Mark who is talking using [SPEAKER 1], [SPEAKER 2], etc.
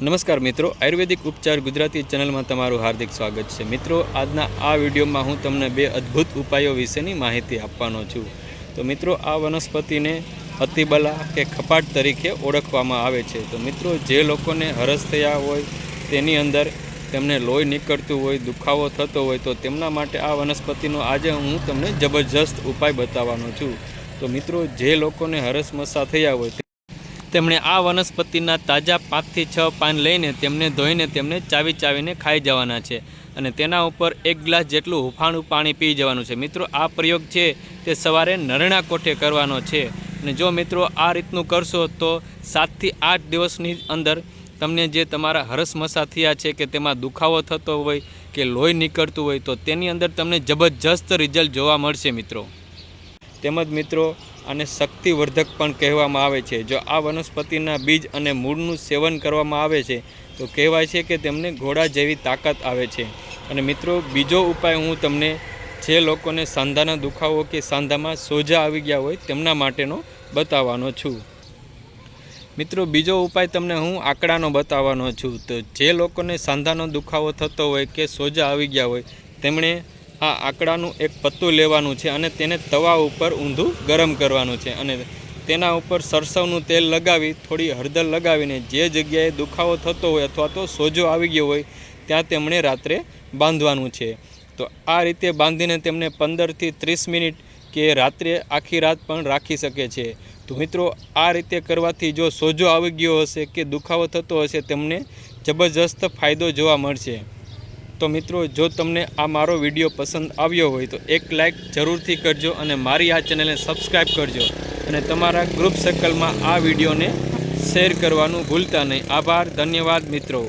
[SPEAKER 1] નમસ્કાર મિત્રો, આયુર્વેદિક ઉપચાર ગુજરાતી ચેનલમાં તમારું હાર્દિક સ્વાગત છે. મિત્રો, આજના આ વિડીયોમાં હું તમને બે અદ્ભુત ઉપાયો વિશેની માહિતી આપવાનો છું. તો મિત્રો, આ વનસ્પતિને અતિબલા કે ખપાટ તરીકે ઓળખવામાં આવે છે. તો મિત્રો, જે લોકોને હરસ થયા હોય, તેની અંદર તેમને લોહી નીકળતું હોય, દુખાવો થતો હોય, તો તેમના માટે આ વનસ્પતિનો આજે હું તમને જબરજસ્ત ઉપાય બતાવવાનો છું. તો મિત્રો, જે લોકોને હરસ મસા થયા હોય તેમણે આ વનસ્પતિના તાજા પાંચથી છ પાન લઈને તેમને ધોઈને તેમને ચાવી ચાવીને ખાઈ જવાના છે અને તેના ઉપર એક ગ્લાસ જેટલું હુફાણું પાણી પી જવાનું છે. મિત્રો, આ પ્રયોગ છે તે સવારે નરણા કોઠે કરવાનો છે અને જો મિત્રો આ રીતનું કરશો તો સાતથી આઠ દિવસની અંદર તમને જે તમારા હરસમસા થયા છે કે તેમાં દુખાવો થતો હોય કે લોહી નીકળતું હોય તો તેની અંદર તમને જબરજસ્ત રિઝલ્ટ જોવા મળશે મિત્રો. તેમજ મિત્રો, આને શક્તિવર્ધક પણ કહેવામાં આવે છે. જો આ વનસ્પતિના બીજ અને મૂળનું સેવન કરવામાં આવે છે, તો કહેવાય છે કે તેમને ઘોડા જેવી તાકાત આવે છે. અને મિત્રો, બીજો ઉપાય હું તમને જે લોકોને સાંધાના દુખાવો કે સાંધામાં સોજા આવી ગયા હોય તેમના માટેનો બતાવવાનો છું. મિત્રો, બીજો ઉપાય તમને હું આંકડાનો બતાવવાનો છું. તો જે લોકોને સાંધાનો દુખાવો થતો હોય કે સોજા આવી ગયા હોય, તેમણે આ આંકડાનું એક પત્તું લેવાનું છે અને તેને તવા ઉપર ઊંધું ગરમ કરવાનું છે અને તેના ઉપર સરસવનું તેલ લગાવી, થોડી હળદર લગાવીને જે જગ્યાએ દુખાવો થતો હોય અથવા તો સોજો આવી ગયો હોય, ત્યાં તેમણે રાત્રે બાંધવાનું છે. તો આ રીતે બાંધીને તેમને પંદરથી ત્રીસ મિનિટ કે રાત્રે આખી રાત પણ રાખી શકે છે. તો મિત્રો, આ રીતે કરવાથી જો સોજો આવી ગયો હશે કે દુખાવો થતો હશે, તેમને જબરજસ્ત ફાયદો જોવા મળશે. તો મિત્રો, જો તમને આ મારો વીડિયો પસંદ આવ્યો હોય તો એક લાઇક જરૂરથી કરજો અને મારી આ ચેનલને સબસ્ક્રાઈબ કરજો. અને તમારા ગ્રુપ સર્કલમાં આ વિડીયોને શેર કરવાનું ભૂલતા નહીં. આભાર, ધન્યવાદ મિત્રો.